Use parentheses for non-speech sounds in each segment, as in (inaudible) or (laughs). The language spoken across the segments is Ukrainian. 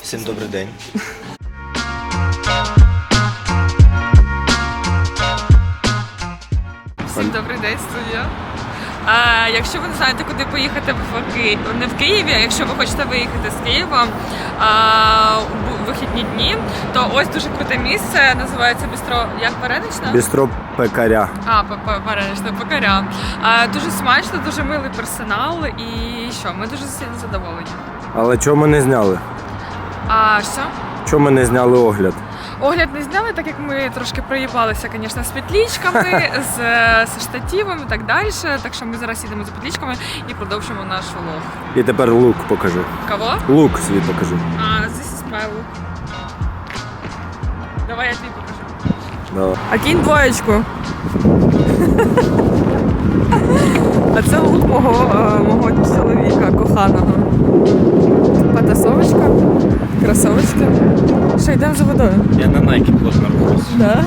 Всім добрий день. Всім добрий день, студія. А, якщо ви не знаєте, куди поїхати в Київ, не в Києві, а якщо ви хочете виїхати з Києва а, у вихідні дні, то ось дуже круте місце, називається Бістро як Варенична? Бістро пекаря. А, Варенична Покаря. А, дуже смачно, дуже милий персонал і що, ми дуже сильно задоволені. Але чого ми не зняли? А що? Чого ми не зняли огляд? Огляд не зняли, так як ми трошки проїбалися, звісно, з петлічками, (laughs) з, з штативом і так далі. Так що ми зараз їдемо за петлічками і продовжимо наш влог. І тепер лук покажи. Кого? Лук свій покажи. А, this is my look. Давай я тобі покажу. Давай. А кінь двоєчку. (laughs) А це лук мого, е, мого чоловіка, коханого. Що, йдемо за водою? Я на Nike плотно рухаюсь. Да?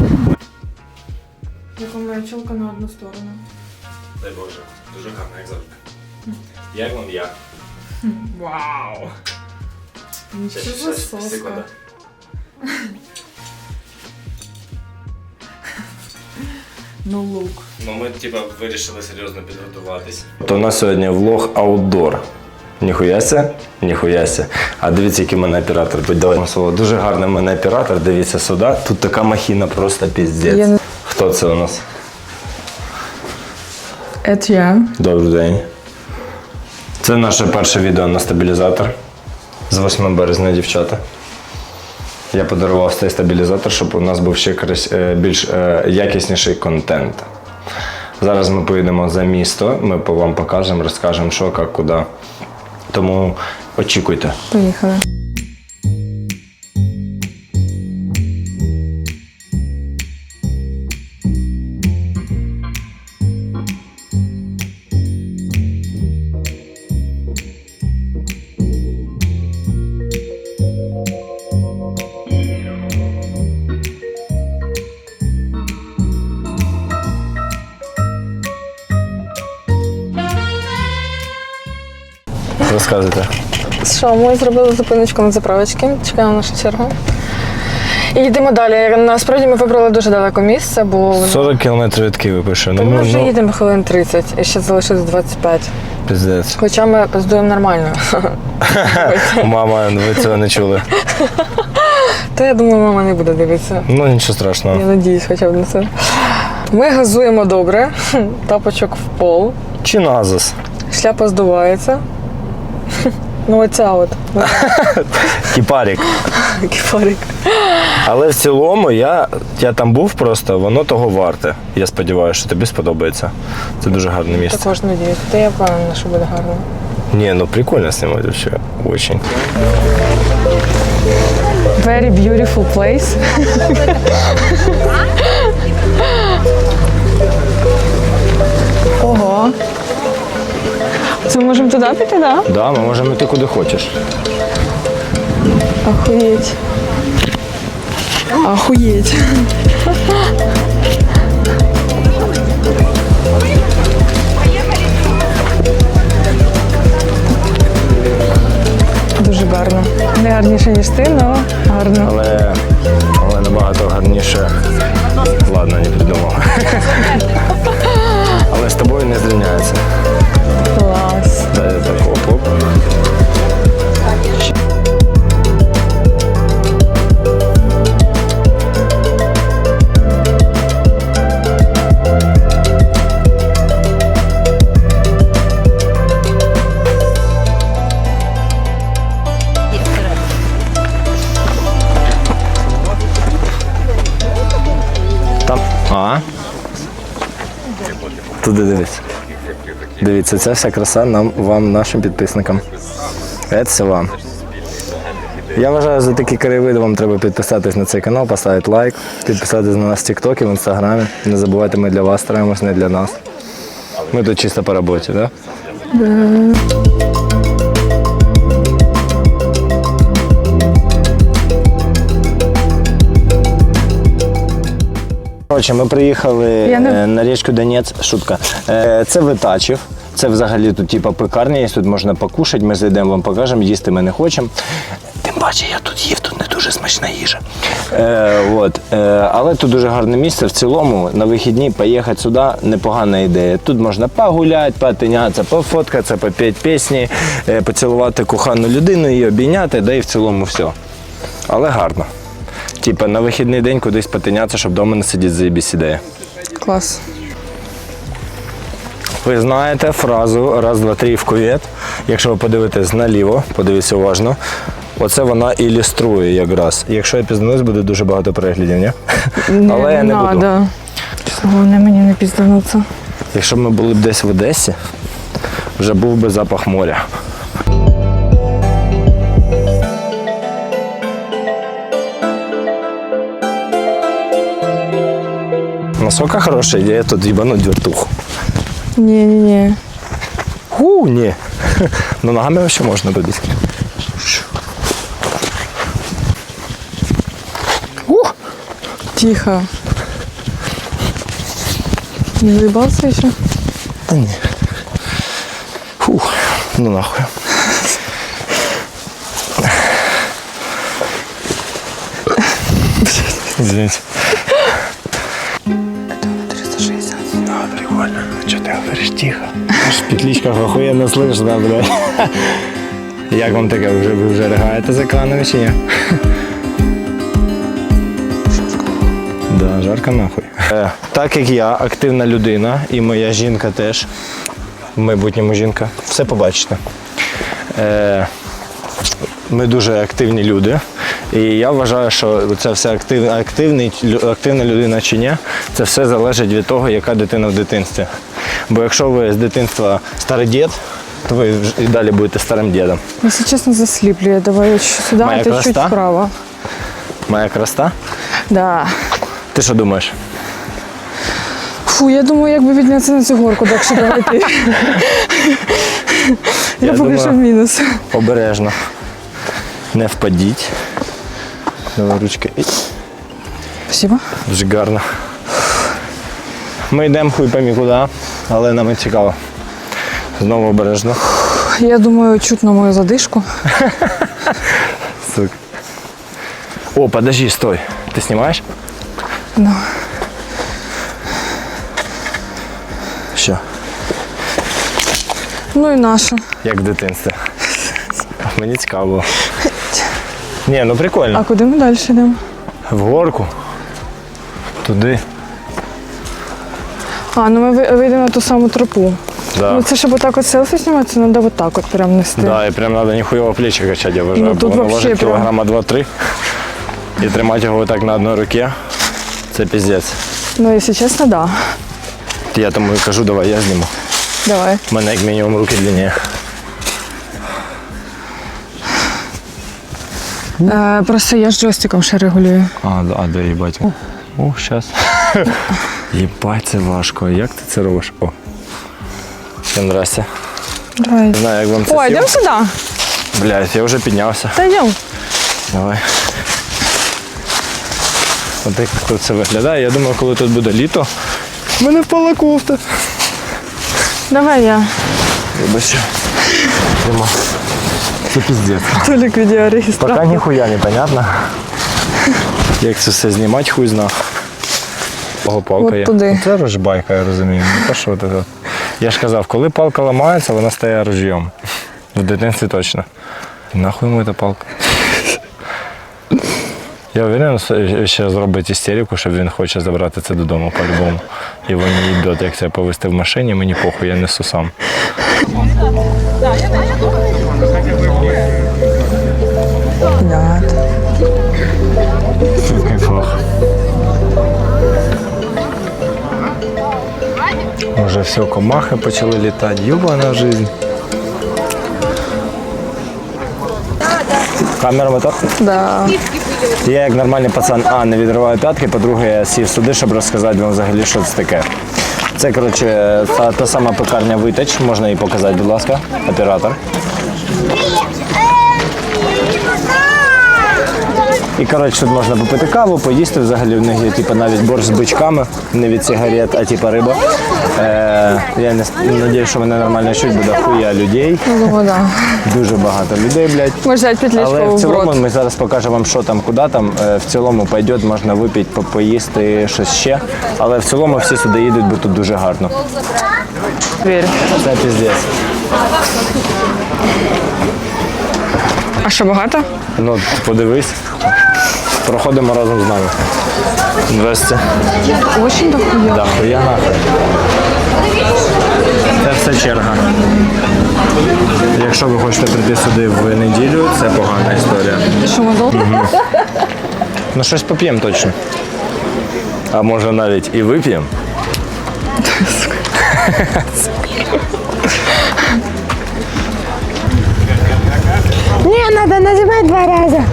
Яка моя чолка на одну сторону. Дай Боже, дуже гарно, як завжди. Як вам я? Вау! Нічого соска. Ну лук. Ну ми типа вирішили серйозно підготуватись. То у нас сьогодні влог аутдор. Ніхуяся, ніхуяся. А дивіться, який в мене оператор. Будь давай слово. Дуже гарний в мене оператор. Дивіться сюди. Тут така махіна просто піздець. Я Хто це у нас? Это я. Добрий день. Це наше перше відео на стабілізатор з 8 березня, дівчата. Я подарував цей стабілізатор, щоб у нас був ще е, більш е, якісніший контент. Зараз ми поїдемо за місто, ми по вам покажемо, розкажемо, що, як, куди. Тому очікуйте. Поїхали. Розказуйте. Що, ми зробили зупиночку на заправочці, чекаємо нашу чергу. І йдемо далі. Насправді ми вибрали дуже далеко місце, бо 40 кілометрів від Києва пише. Та ми вже їдемо хвилин 30 і ще залишилось 25. піздець. Хоча ми пиздуємо нормально. (laughs) Мама, ви цього не чули. Та я думаю, мама не буде дивитися. Ну нічого страшного. Я надіюсь хоча б на це. Ми газуємо добре, тапочок в пол, Чи назас? шляпа здувається. Ну, оця от. (laughs) Кіпарік. (laughs) Кефарик. Але в цілому я, я там був просто, воно того варте. Я сподіваюся, що тобі сподобається. Це дуже гарне місце. Також надіюсь. Та я впевнена, що буде гарно. Ні, ну прикольно знімати вообще. Очень. Very beautiful place. (laughs) Це ми можемо туди піти, так? Да? Да, ми можемо йти куди хочеш. Охуєть. Охуєть. Дуже гарно. Не гарніше, ніж ти, але гарно. Але, але набагато гарніше. Ладно, не придумав. (laughs) Але з тобою не зрівняється. Клас. Дивіться, ця вся краса нам, вам, нашим підписникам. Це вам. Я вважаю, за такі краєвиди вам треба підписатись на цей канал, поставити лайк, підписатись на нас в Тіктокі, в інстаграмі. Не забувайте, ми для вас стараємось, не для нас. Ми тут чисто по роботі, так? Да? Коротше, ми приїхали Я не- е, на річку Донець. Шутка. Е, Це Витачів. Це взагалі тут типа пекарня, є, тут можна покушати, ми зайдемо, вам покажемо, їсти ми не хочемо. Ти Він бачить, я тут їв, тут не дуже смачна їжа. Е, от, е, але тут дуже гарне місце. В цілому на вихідні поїхати сюди непогана ідея. Тут можна погуляти, потинятися, пофоткатися, попіти пісні, е, поцілувати кохану людину, її обійняти, да і в цілому все. Але гарно. Типа на вихідний день кудись потинятися, щоб вдома не сидіти заєбісь ідея. Клас. Ви знаєте фразу раз, два, три в кувет. Якщо ви подивитесь наліво, подивіться уважно. Оце вона ілюструє якраз. Якщо я пізнаюсь, буде дуже багато переглядів, ні? Але я не буду. Головне мені не піздануться. Якщо б ми були б десь в Одесі, вже був би запах моря. Насколько хорошая идея тут ебануть вертуху. Ні-ні-ні. Ху, ні. (laughs) Ну ногами вообще можна робити. Ух. Тихо. Не заебался еще? Та ні. Фух, ну нахуй. (laughs) Извините. Тихо. В петличках охуєнно слышно, блядь. Як вам таке? Вже, ви вже ригаєте з екранами чи ні? Да, жарко нахуй. Е, так як я активна людина і моя жінка теж, в майбутньому жінка, все побачите. Е, ми дуже активні люди. І я вважаю, що це все актив, активний, активна людина чи ні, це все залежить від того, яка дитина в дитинстві. Бо якщо ви з дитинства старий дід, то ви і далі будете старим дідом. Если честно, засліпли. Я давай чуть сюда, Моя а ты чуть красота? вправо. Моя краста. Да. Ти що думаєш? Фу, я думаю, якби піднятися на цю горку, так що пройти. (laughs) Я Я поки думаю- що в мінус. Обережно. Не впадіть. Давай ручки. І. Спасибо. Дуже гарно. Ми йдемо хуй поймі куди, але нам цікаво. Знову обережно. Я думаю, чутно мою задишку. Сука. О, подожди, стой. Ты снимаешь? Ну. Що? Ну і наша. Як в дитинстві. Мені цікаво було. Ні, ну прикольно. А куди ми далі йдемо? В горку. Туди. А, ну ми ви- вийдемо на ту саму тропу. Да. Ну це щоб отак от селфі знімати, це треба отак от прям нести. Да, і прям треба ніхуйово плечі качати, я вважаю. Ну, бо тут воно вообще важить прям- кілограма 2-3. І тримати його отак на одній руці. Це піздець. Ну, якщо чесно, да. Я тому і кажу, давай я зніму. Давай. У мене як мінімум руки длинні. Е, просто я з джойстиком ще регулюю. А, да, а де їбать? О, щас. Їбать, це важко. Як ти це робиш? О. Всім здрасте. Давай. Не знаю, як вам це О, йдемо сюди. Блядь, я вже піднявся. Та йдемо. Давай. От як тут це виглядає. Я думаю, коли тут буде літо, в мене впала кофта. Давай я. Вибачте. Нема. Це піздець. Толік відеореєстратор. Поки ніхуя не понятно. Як це все знімати, хуй зна. Ого, палка От є. туди. Це рожбайка, я розумію. Те, що от це. Я ж казав, коли палка ламається, вона стає рожйом. В дитинстві точно. І нахуй йому ця палка. Я уверен, що ще зробить істерику, що він хоче забрати це додому по-любому. І вони йдуть, як це повезти в машині, мені похуй, я несу сам. Уже все, комахи почали літати. Юбана жизнь. Камера мотор? Да. Я як нормальний пацан, а, не відриваю п'ятки, по-друге, я сів сюди, щоб розказати вам взагалі, що це таке. Це, коротше, та, та сама пекарня Витач, можна її показати, будь ласка, оператор. І коротше, тут можна попити каву, поїсти взагалі. В них є типу, навіть борщ з бичками, не від сигарет, а типу риба. Е, я не сподіваюся, що мене нормально чуть, буде хуя людей. Ну, да. Дуже багато людей, блядь. Можна взяти Але в цілому ми зараз покажемо вам, що там, куди там. Е, В цілому пойдет, можна випити, по- поїсти щось ще. Але в цілому всі сюди їдуть, бо тут дуже гарно. Вірю. Це піздець. А що багато? Ну, подивись. Проходимо разом з нами. Здрасте. Очень дохуя. Да, хуя нахуй. Це все черга. Якщо ви хочете прийти сюди в неділю, це погана історія. Що ми довго? Ну щось поп'ємо точно. А може навіть і вип'ємо. Не, надо нажимать два раза.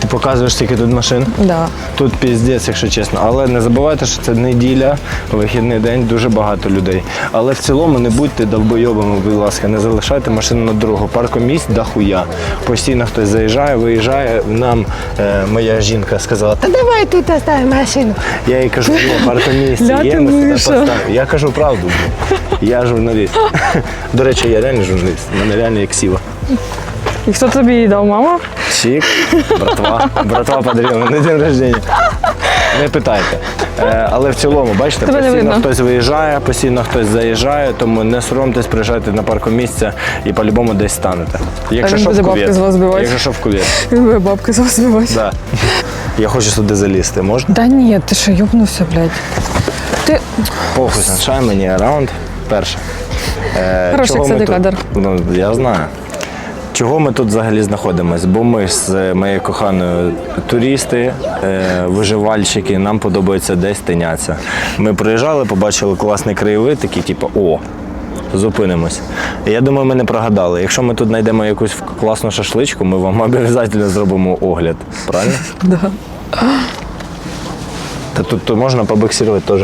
Ти показуєш тільки тут машин. Да. Тут піздець, якщо чесно. Але не забувайте, що це неділя, вихідний день, дуже багато людей. Але в цілому не будьте довбойобами, будь ласка, не залишайте машину на дорогу. Паркомісць дохуя. Постійно хтось заїжджає, виїжджає. Нам е, моя жінка сказала, та давай тут оставим машину. я їй кажу, паркомісці є, ми сюди поставимо. Я кажу правду. блін. Я журналіст. (laughs) До речі, я реальний журналіст. в Мене реально як сіва. І хто тобі її дав, мама? Чик, братва. Братва подарила на день рождения. Не питайте. Е, але в цілому, бачите, Тебе не постійно видно. хтось виїжджає, постійно хтось заїжджає, тому не соромтесь, приїжджайте на паркомісця і по-любому десь станете. Якщо він що буде бабки кувет. з вас збивати. Якщо що в кувет. Він буде бабки з вас збивати. Да. Я хочу сюди залізти, можна? Да ні, ти що, йобнувся, блядь. Ти Похуй, sunshine, мені раунд. Перше. Е, Хороший, чого ми тут-. Ну, я знаю. Чого ми тут взагалі знаходимося? Бо ми з моєю коханою туристи, е, виживальщики, нам подобається десь тиняться. Ми приїжджали, побачили класний краєвид, такий, типу, о, зупинимось. І я думаю, ми не прогадали. Якщо ми тут знайдемо якусь класну шашличку, ми вам (laughs) обов'язково зробимо огляд. Правильно? Да. Та тут можна побоксувати теж.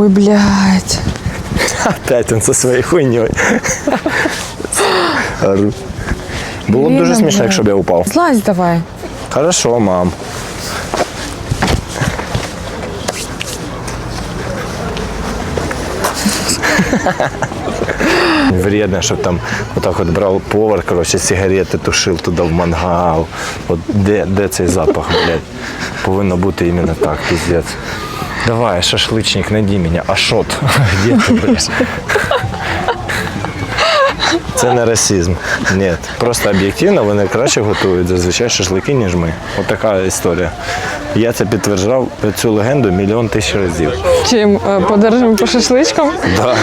Ой, блядь. Опять він зі своєю хуйньою. Ору. Було б дуже смішно, якщо б я упав. Злазь давай. Хорошо, мам. Вредно, щоб там отак от брав повар, коротше, сигарети тушив туди в мангал. От де, де цей запах, блядь? Повинно бути іменно так, піздець. Давай, шашлычник, найди меня. Ашот. (laughs) Где ты, блядь? Це не расизм. Ні. Просто об'єктивно вони краще готують зазвичай шашлики, ніж ми. От історія. Я це підтверджав цю легенду мільйон тисяч разів. Чим е, подержимо по шашличкам? Да.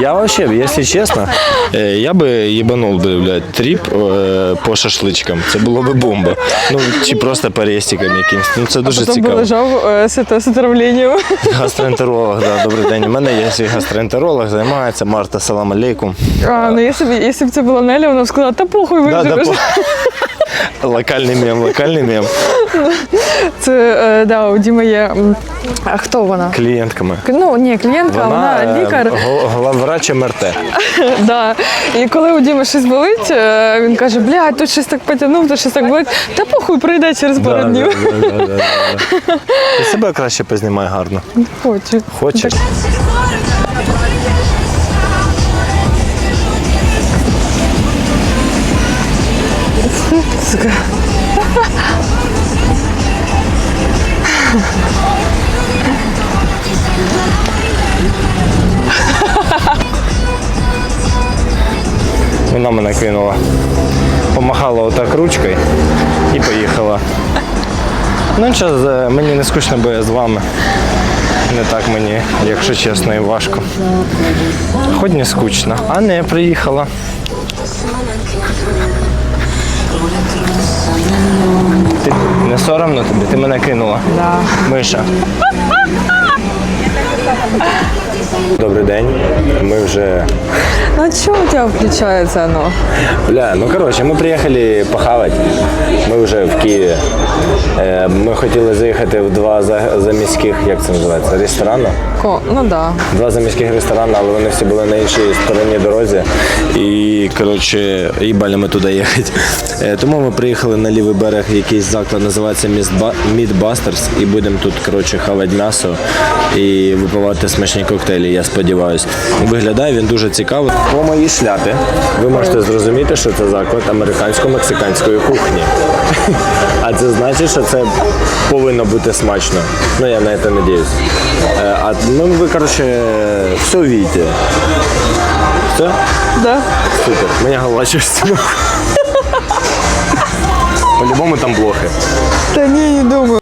Я вообще, если честно, е, я би їбанув би, блядь, тріп е, по шашличкам. Це було би бомба. Ну, чи просто по рестикам якимось. Ну, це дуже Потім би цікаво. лежав е, з, отравленням. Гастроентеролог, да, добрий день. У мене є свій гастроентеролог, займається. Марта, салам алейкум. А, ну якщо б, якщо б це була Неля, вона б сказала, та похуй Да, да, виживеш. Локальний мем, локальний мем. Це, е, да, у Діми є. А хто вона? Клієнтками. Ну, ні, клієнтка, вона, е, лікар. главврач МРТ. (laughs) Да. І коли у Діми щось болить, е, він каже, блядь, тут щось так потягнув, тут щось так болить. Та похуй прийде через пару днів. да, да, да, да, да. (laughs) Ти себе краще познімай гарно. Хочу. Хочеш? Сука. Вона мене кинула. Помахала отак ручкою і поїхала. Ну, час, мені не скучно, бо з вами. Не так мені, якщо чесно, і важко. Хоч не скучно, а не приїхала. Ти не соромно тобі? Ти мене кинула. Да. Миша. Добрий день. Ми вже. Ну чого у тебе включається оно? Бля, ну коротше, ми приїхали похавати. Ми вже в Києві. Е, Ми хотіли заїхати в два за- заміських, як це називається, ресторани. Ко, ну да. Два заміських ресторани, але вони всі були на іншій стороні дорозі. І коротше, їбали ми туди їхати. Е, Тому ми приїхали на лівий берег, якийсь заклад називається Meatbusters, і будемо тут коротше хавати м'ясо і випивати смачні коктейлі. Я сподіваюся. Виглядає він дуже цікаво. По моїй шляпі ви можете зрозуміти, що це заклад американсько-мексиканської кухні. (laughs) А це значить, що це повинно бути смачно. Ну я на це надіюсь. Е, А ну ви коротше все увидите. Все? Да. Супер. Мені голова щось. (laughs) По-любому там блохи. Та ні, не думаю.